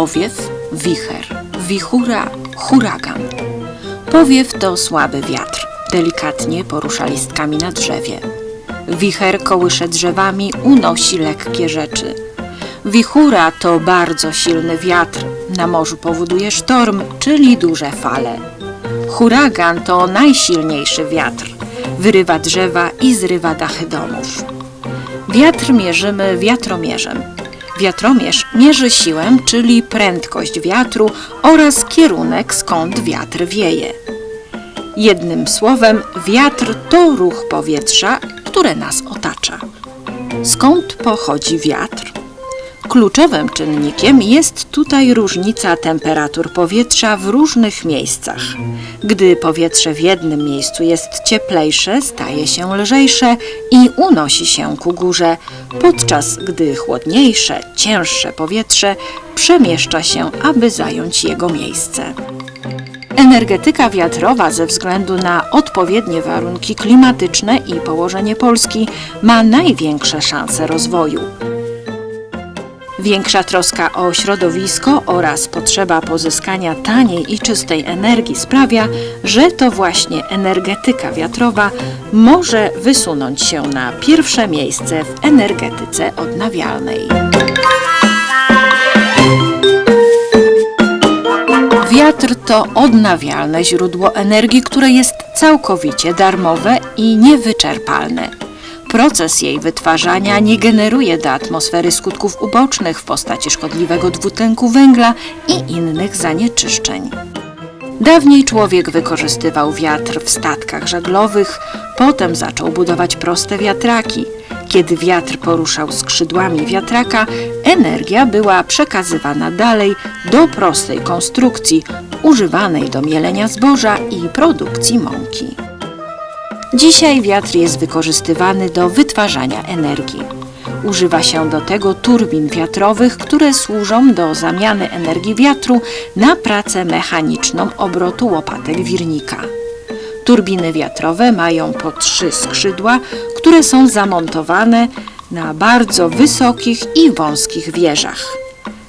powiew, wicher, wichura, huragan. Powiew to słaby wiatr, delikatnie porusza listkami na drzewie. Wicher kołysze drzewami, unosi lekkie rzeczy. Wichura to bardzo silny wiatr, na morzu powoduje sztorm, czyli duże fale. Huragan to najsilniejszy wiatr, wyrywa drzewa i zrywa dachy domów. Wiatr mierzymy wiatromierzem. Wiatromierz mierzy siłę, czyli prędkość wiatru oraz kierunek, skąd wiatr wieje. Jednym słowem, wiatr to ruch powietrza, które nas otacza. Skąd pochodzi wiatr? Kluczowym czynnikiem jest tutaj różnica temperatur powietrza w różnych miejscach. Gdy powietrze w jednym miejscu jest cieplejsze, staje się lżejsze i unosi się ku górze, podczas gdy chłodniejsze, cięższe powietrze przemieszcza się, aby zająć jego miejsce. Energetyka wiatrowa ze względu na odpowiednie warunki klimatyczne i położenie Polski ma największe szanse rozwoju. Większa troska o środowisko oraz potrzeba pozyskania taniej i czystej energii sprawia, że to właśnie energetyka wiatrowa może wysunąć się na pierwsze miejsce w energetyce odnawialnej. Wiatr to odnawialne źródło energii, które jest całkowicie darmowe i niewyczerpalne. Proces jej wytwarzania nie generuje do atmosfery skutków ubocznych w postaci szkodliwego dwutlenku węgla i innych zanieczyszczeń. Dawniej człowiek wykorzystywał wiatr w statkach żaglowych, potem zaczął budować proste wiatraki. Kiedy wiatr poruszał skrzydłami wiatraka, energia była przekazywana dalej do prostej konstrukcji, używanej do mielenia zboża i produkcji mąki. Dzisiaj wiatr jest wykorzystywany do wytwarzania energii. Używa się do tego turbin wiatrowych, które służą do zamiany energii wiatru na pracę mechaniczną obrotu łopatek wirnika. Turbiny wiatrowe mają po trzy skrzydła, które są zamontowane na bardzo wysokich i wąskich wieżach.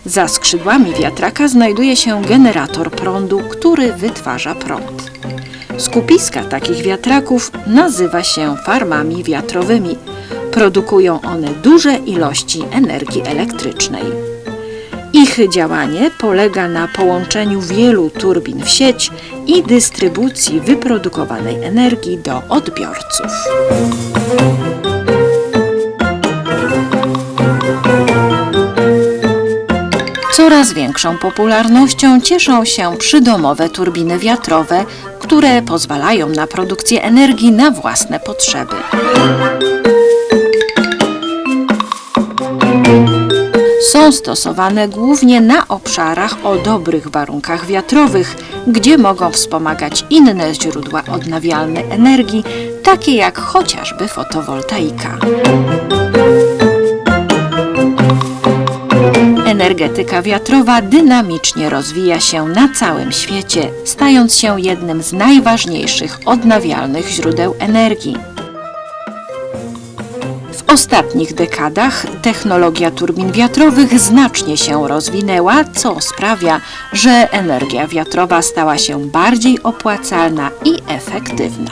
Za skrzydłami wiatraka znajduje się generator prądu, który wytwarza prąd. Skupiska takich wiatraków nazywa się farmami wiatrowymi. Produkują one duże ilości energii elektrycznej. Ich działanie polega na połączeniu wielu turbin w sieć i dystrybucji wyprodukowanej energii do odbiorców. Coraz większą popularnością cieszą się przydomowe turbiny wiatrowe, które pozwalają na produkcję energii na własne potrzeby. Są stosowane głównie na obszarach o dobrych warunkach wiatrowych, gdzie mogą wspomagać inne źródła odnawialnej energii, takie jak chociażby fotowoltaika. Energetyka wiatrowa dynamicznie rozwija się na całym świecie, stając się jednym z najważniejszych odnawialnych źródeł energii. W ostatnich dekadach technologia turbin wiatrowych znacznie się rozwinęła, co sprawia, że energia wiatrowa stała się bardziej opłacalna i efektywna.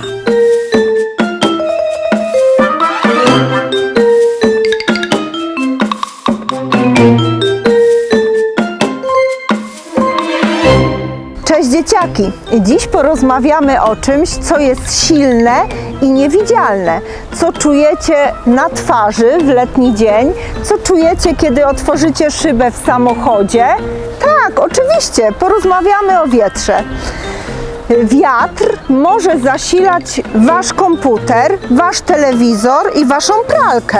Dziś porozmawiamy o czymś, co jest silne i niewidzialne. Co czujecie na twarzy w letni dzień? Co czujecie, kiedy otworzycie szybę w samochodzie? Tak, oczywiście, porozmawiamy o wietrze. Wiatr może zasilać wasz komputer, wasz telewizor i waszą pralkę.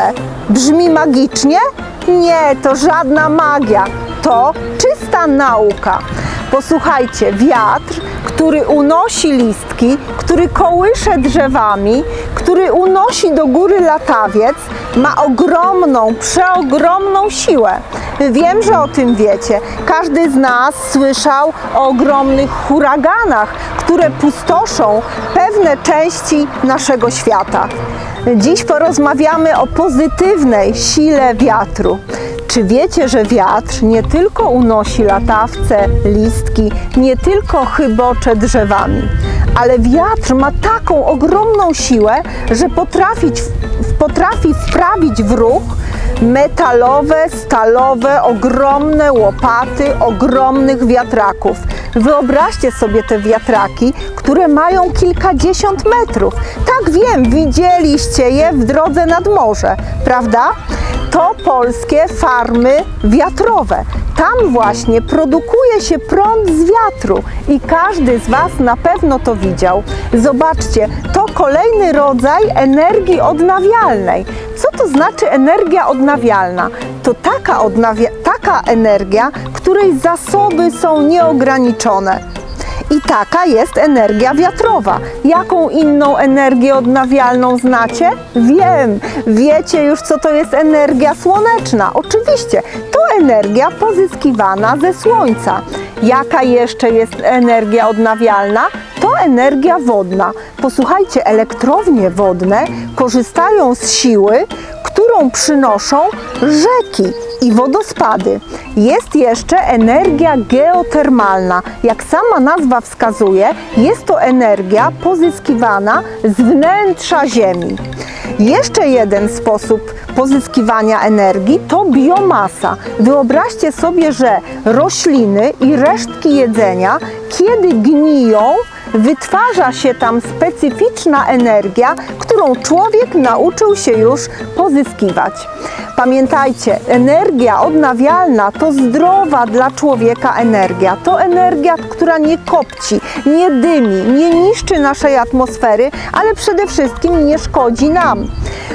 Brzmi magicznie? Nie, to żadna magia. To czysta nauka. Posłuchajcie, wiatr, który unosi listki, który kołysze drzewami, który unosi do góry latawiec, ma ogromną, przeogromną siłę. Wiem, że o tym wiecie. Każdy z nas słyszał o ogromnych huraganach, które pustoszą pewne części naszego świata. Dziś porozmawiamy o pozytywnej sile wiatru. Czy wiecie, że wiatr nie tylko unosi latawce, listki, nie tylko chybocze drzewami, ale wiatr ma taką ogromną siłę, że potrafić, potrafi wprawić w ruch metalowe, stalowe, ogromne łopaty ogromnych wiatraków. Wyobraźcie sobie te wiatraki, które mają kilkadziesiąt metrów. Tak wiem, widzieliście je w drodze nad morze, prawda? To polskie farmy wiatrowe. Tam właśnie produkuje się prąd z wiatru i każdy z Was na pewno to widział. Zobaczcie, to kolejny rodzaj energii odnawialnej. Co to znaczy energia odnawialna? To taka, odnawia- taka energia, której zasoby są nieograniczone. I taka jest energia wiatrowa. Jaką inną energię odnawialną znacie? Wiem, wiecie już, co to jest energia słoneczna. Oczywiście, to energia pozyskiwana ze słońca. Jaka jeszcze jest energia odnawialna? To energia wodna. Posłuchajcie, elektrownie wodne korzystają z siły, którą przynoszą rzeki i wodospady. Jest jeszcze energia geotermalna. Jak sama nazwa wskazuje, jest to energia pozyskiwana z wnętrza Ziemi. Jeszcze jeden sposób pozyskiwania energii to biomasa. Wyobraźcie sobie, że rośliny i resztki jedzenia, kiedy gniją, wytwarza się tam specyficzna energia, którą człowiek nauczył się już pozyskiwać. Pamiętajcie, energia odnawialna to zdrowa dla człowieka energia. To energia, która nie kopci, nie dymi, nie niszczy naszej atmosfery, ale przede wszystkim nie szkodzi nam.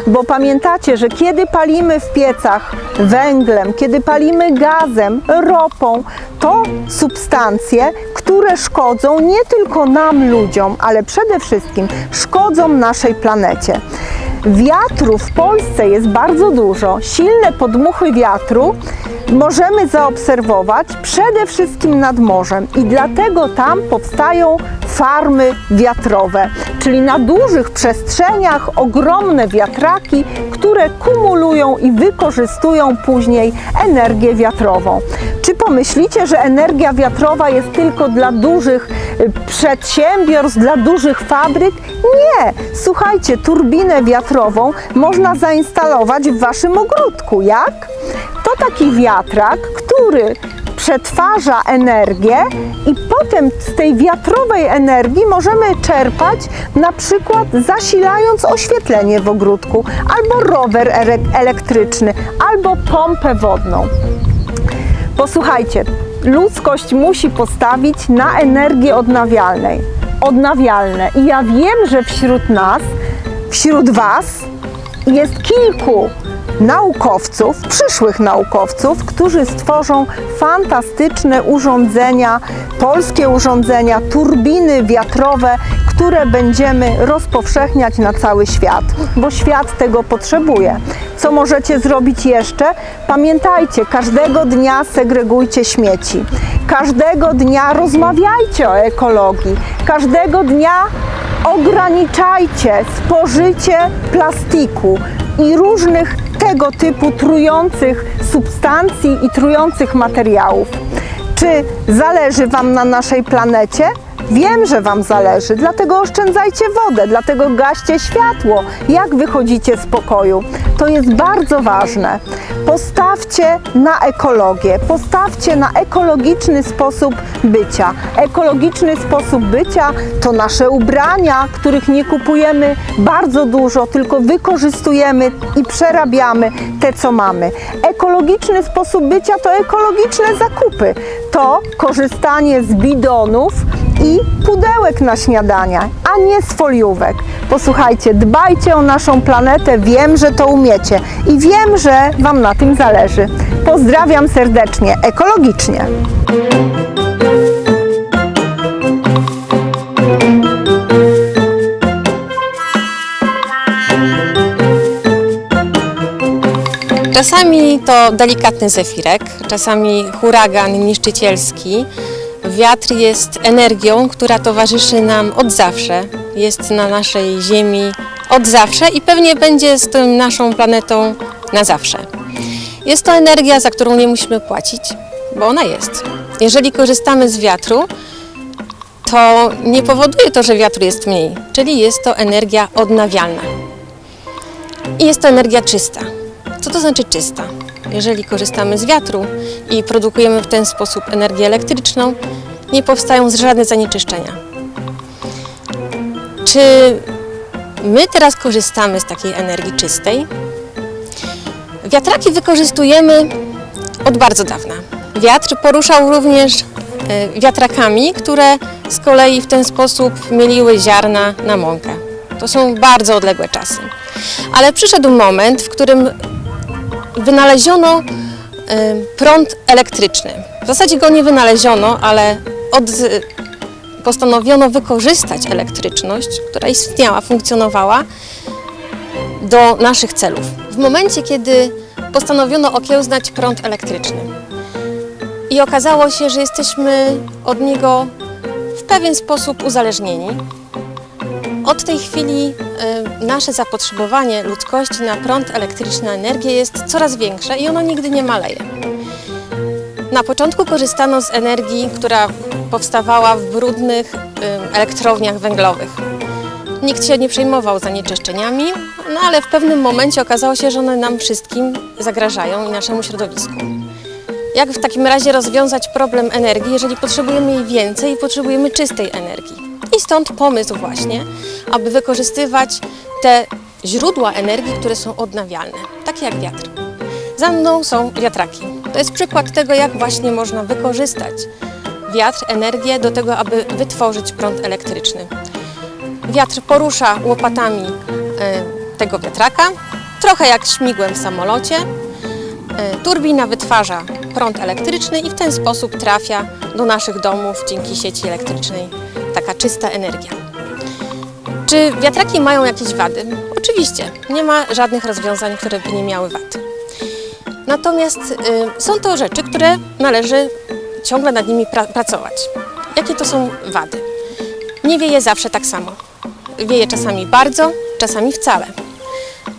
Bo pamiętacie, że kiedy palimy w piecach węglem, kiedy palimy gazem, ropą, to substancje, które szkodzą nie tylko nam, ludziom, ale przede wszystkim szkodzą naszej planecie. Wiatru w Polsce jest bardzo dużo. Silne podmuchy wiatru możemy zaobserwować przede wszystkim nad morzem i dlatego tam powstają farmy wiatrowe, czyli na dużych przestrzeniach ogromne wiatraki, które kumulują i wykorzystują później energię wiatrową. Czy pomyślicie, że energia wiatrowa jest tylko dla dużych y, przedsiębiorstw, dla dużych fabryk? Nie! Słuchajcie, turbinę wiatrową można zainstalować w waszym ogródku. Jak? To taki wiatrak, który przetwarza energię i potem z tej wiatrowej energii możemy czerpać na przykład zasilając oświetlenie w ogródku, albo rower elektryczny, albo pompę wodną. Posłuchajcie, ludzkość musi postawić na energię odnawialnej, odnawialne. I ja wiem, że wśród nas, wśród Was jest kilku naukowców, przyszłych naukowców, którzy stworzą fantastyczne urządzenia, polskie urządzenia, turbiny wiatrowe, które będziemy rozpowszechniać na cały świat, bo świat tego potrzebuje. Co możecie zrobić jeszcze? Pamiętajcie, każdego dnia segregujcie śmieci. Każdego dnia rozmawiajcie o ekologii. Każdego dnia ograniczajcie spożycie plastiku i różnych tego typu trujących substancji i trujących materiałów. Czy zależy Wam na naszej planecie? Wiem, że Wam zależy, dlatego oszczędzajcie wodę, dlatego gaście światło, jak wychodzicie z pokoju. To jest bardzo ważne. Postawcie na ekologię, postawcie na ekologiczny sposób bycia. Ekologiczny sposób bycia to nasze ubrania, których nie kupujemy bardzo dużo, tylko wykorzystujemy i przerabiamy te, co mamy. Ekologiczny sposób bycia to ekologiczne zakupy, to korzystanie z bidonów i pudełek na śniadania, a nie z foliówek. Posłuchajcie, dbajcie o naszą planetę, wiem, że to umiecie i wiem, że Wam na tym zależy. Pozdrawiam serdecznie, ekologicznie. Czasami to delikatny zefirek, czasami huragan niszczycielski. Wiatr jest energią, która towarzyszy nam od zawsze. Jest na naszej Ziemi od zawsze i pewnie będzie z tą naszą planetą na zawsze. Jest to energia, za którą nie musimy płacić, bo ona jest. Jeżeli korzystamy z wiatru, to nie powoduje to, że wiatru jest mniej, czyli jest to energia odnawialna. I jest to energia czysta. Co to znaczy czysta? Jeżeli korzystamy z wiatru i produkujemy w ten sposób energię elektryczną, nie powstają żadne zanieczyszczenia. Czy my teraz korzystamy z takiej energii czystej? Wiatraki wykorzystujemy od bardzo dawna. Wiatr poruszał również e, wiatrakami, które z kolei w ten sposób mieliły ziarna na mąkę. To są bardzo odległe czasy. Ale przyszedł moment, w którym wynaleziono e, prąd elektryczny. W zasadzie go nie wynaleziono, ale od, postanowiono wykorzystać elektryczność, która istniała, funkcjonowała, do naszych celów. W momencie, kiedy postanowiono okiełznać prąd elektryczny i okazało się, że jesteśmy od niego w pewien sposób uzależnieni, od tej chwili y, nasze zapotrzebowanie ludzkości na prąd elektryczny, na energię jest coraz większe i ono nigdy nie maleje. Na początku korzystano z energii, która powstawała w brudnych elektrowniach węglowych. Nikt się nie przejmował zanieczyszczeniami, no ale w pewnym momencie okazało się, że one nam wszystkim zagrażają i naszemu środowisku. Jak w takim razie rozwiązać problem energii, jeżeli potrzebujemy jej więcej i potrzebujemy czystej energii? I stąd pomysł właśnie, aby wykorzystywać te źródła energii, które są odnawialne, takie jak wiatr. Za mną są wiatraki. To jest przykład tego, jak właśnie można wykorzystać wiatr, energię do tego, aby wytworzyć prąd elektryczny. Wiatr porusza łopatami e, tego wiatraka, trochę jak śmigłem w samolocie. E, Turbina wytwarza prąd elektryczny i w ten sposób trafia do naszych domów dzięki sieci elektrycznej taka czysta energia. Czy wiatraki mają jakieś wady? Oczywiście, nie ma żadnych rozwiązań, które by nie miały wad. Natomiast y, są to rzeczy, które należy ciągle nad nimi pra- pracować. Jakie to są wady? Nie wieje zawsze tak samo. Wieje czasami bardzo, czasami wcale.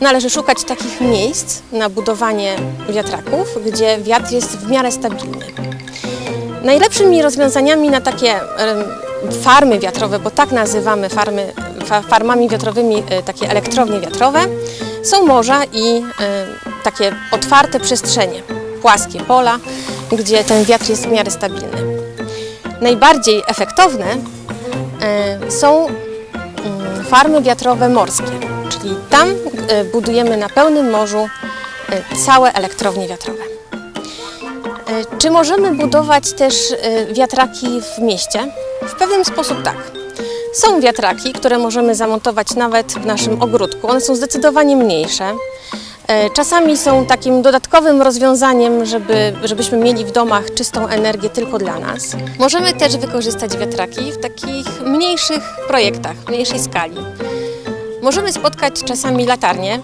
Należy szukać takich miejsc na budowanie wiatraków, gdzie wiatr jest w miarę stabilny. Najlepszymi rozwiązaniami na takie farmy wiatrowe, bo tak nazywamy farmy, fa, farmami wiatrowymi e, takie elektrownie wiatrowe, są morza i e, takie otwarte przestrzenie, płaskie pola, gdzie ten wiatr jest w miarę stabilny. Najbardziej efektowne e, są mm, farmy wiatrowe morskie, czyli tam budujemy na pełnym morzu całe elektrownie wiatrowe. Czy możemy budować też wiatraki w mieście? W pewien sposób tak. Są wiatraki, które możemy zamontować nawet w naszym ogródku. One są zdecydowanie mniejsze. E, Czasami są takim dodatkowym rozwiązaniem, żeby, żebyśmy mieli w domach czystą energię tylko dla nas. Możemy też wykorzystać wiatraki w takich mniejszych projektach, mniejszej skali. Możemy spotkać czasami latarnie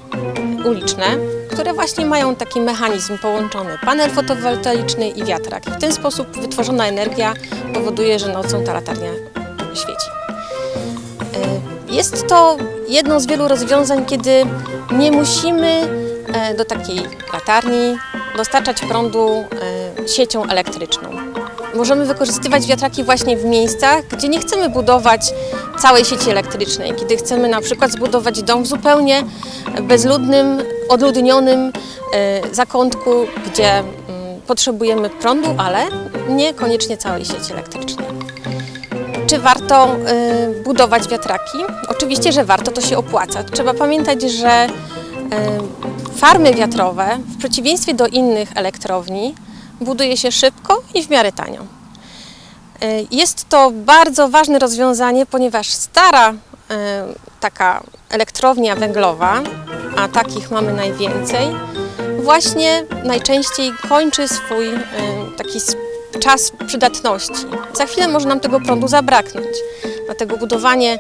uliczne, które właśnie mają taki mechanizm połączony panel fotowoltaiczny i wiatrak. W ten sposób wytworzona energia powoduje, że nocą ta latarnia świeci. E, Jest to jedno z wielu rozwiązań, kiedy nie musimy e, do takiej latarni dostarczać prądu e, siecią elektryczną. Możemy wykorzystywać wiatraki właśnie w miejscach, gdzie nie chcemy budować całej sieci elektrycznej, kiedy chcemy na przykład zbudować dom w zupełnie bezludnym, odludnionym e, zakątku, gdzie mm, potrzebujemy prądu, ale niekoniecznie całej sieci elektrycznej. Czy warto y, budować wiatraki? Oczywiście, że warto, to się opłaca. Trzeba pamiętać, że y, farmy wiatrowe, w przeciwieństwie do innych elektrowni, buduje się szybko i w miarę tanio. Y, Jest to bardzo ważne rozwiązanie, ponieważ stara y, taka elektrownia węglowa, a takich mamy najwięcej, właśnie najczęściej kończy swój y, taki czas przydatności. Za chwilę może nam tego prądu zabraknąć. Dlatego budowanie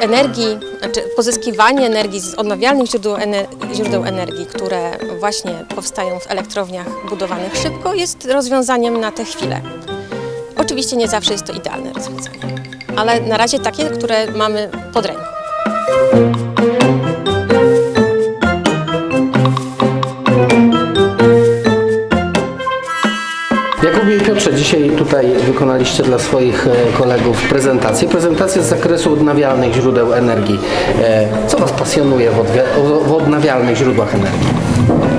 energii, znaczy pozyskiwanie energii z odnawialnych źródeł, ener- źródeł energii, które właśnie powstają w elektrowniach budowanych szybko, jest rozwiązaniem na tę chwilę. Oczywiście nie zawsze jest to idealne rozwiązanie, ale na razie takie, które mamy pod ręką. Dzisiaj tutaj wykonaliście dla swoich e, kolegów prezentację. Prezentację z zakresu odnawialnych źródeł energii. E, Co Was pasjonuje w odnawialnych źródłach energii?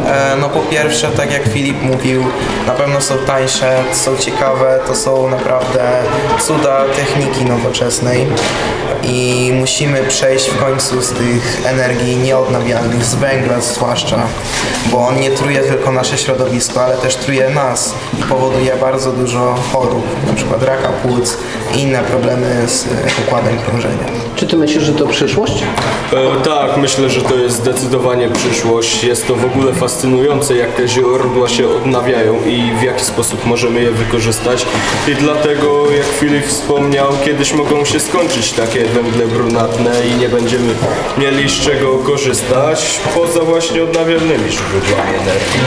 E, No po pierwsze, tak jak Filip mówił, na pewno są tańsze, są ciekawe, to są naprawdę cuda techniki nowoczesnej i musimy przejść w końcu z tych energii nieodnawialnych, z węgla zwłaszcza, bo on nie truje tylko nasze środowisko, ale też truje nas i powoduje bardzo dużo chorób, na przykład raka płuc i inne problemy z e, układem krążenia. Czy Ty myślisz, że to przyszłość? E, tak, myślę, że to jest zdecydowanie przyszłość. Jest to w ogóle fascynujące, jak te źródła się odnawiają i w jaki sposób możemy je wykorzystać. I dlatego, jak Filip wspomniał, kiedyś mogą się skończyć takie węgle brunatne i nie będziemy mieli z czego korzystać poza właśnie odnawialnymi źródłami energii.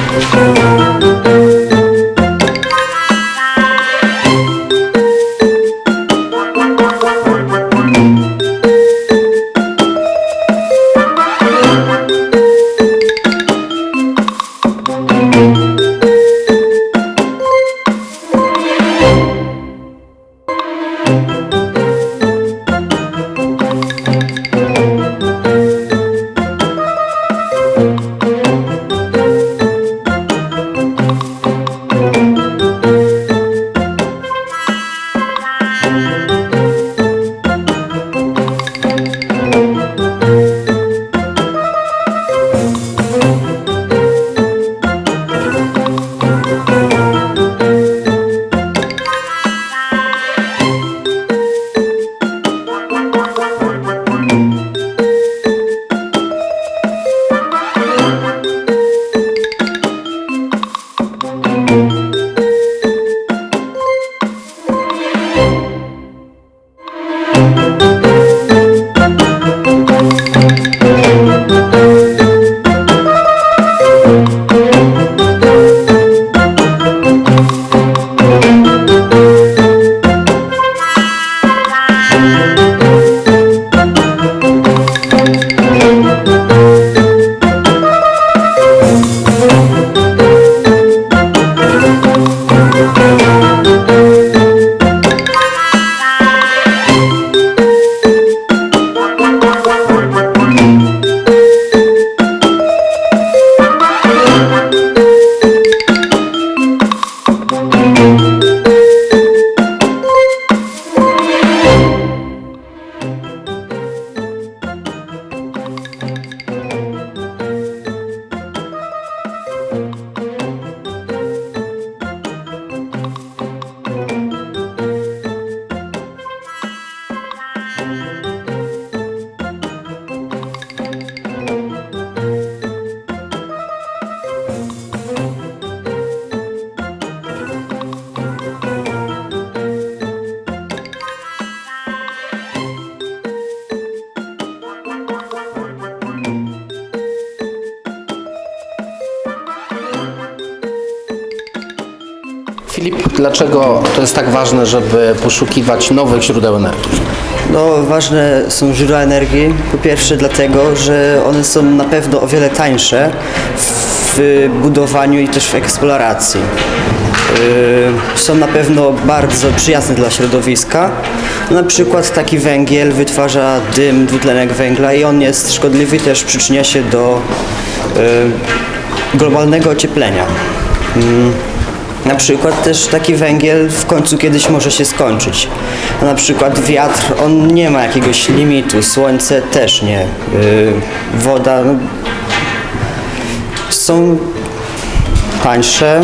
Dlaczego to jest tak ważne, żeby poszukiwać nowych źródeł energii? No, ważne są źródła energii. Po pierwsze dlatego, że one są na pewno o wiele tańsze w budowaniu i też w eksploracji. Yy, Są na pewno bardzo przyjazne dla środowiska. Na przykład taki węgiel wytwarza dym, dwutlenek węgla i on jest szkodliwy, też przyczynia się do yy, globalnego ocieplenia. Na przykład też taki węgiel w końcu kiedyś może się skończyć. A na przykład wiatr, on nie ma jakiegoś limitu, słońce też nie. Yy, woda no, są tańsze.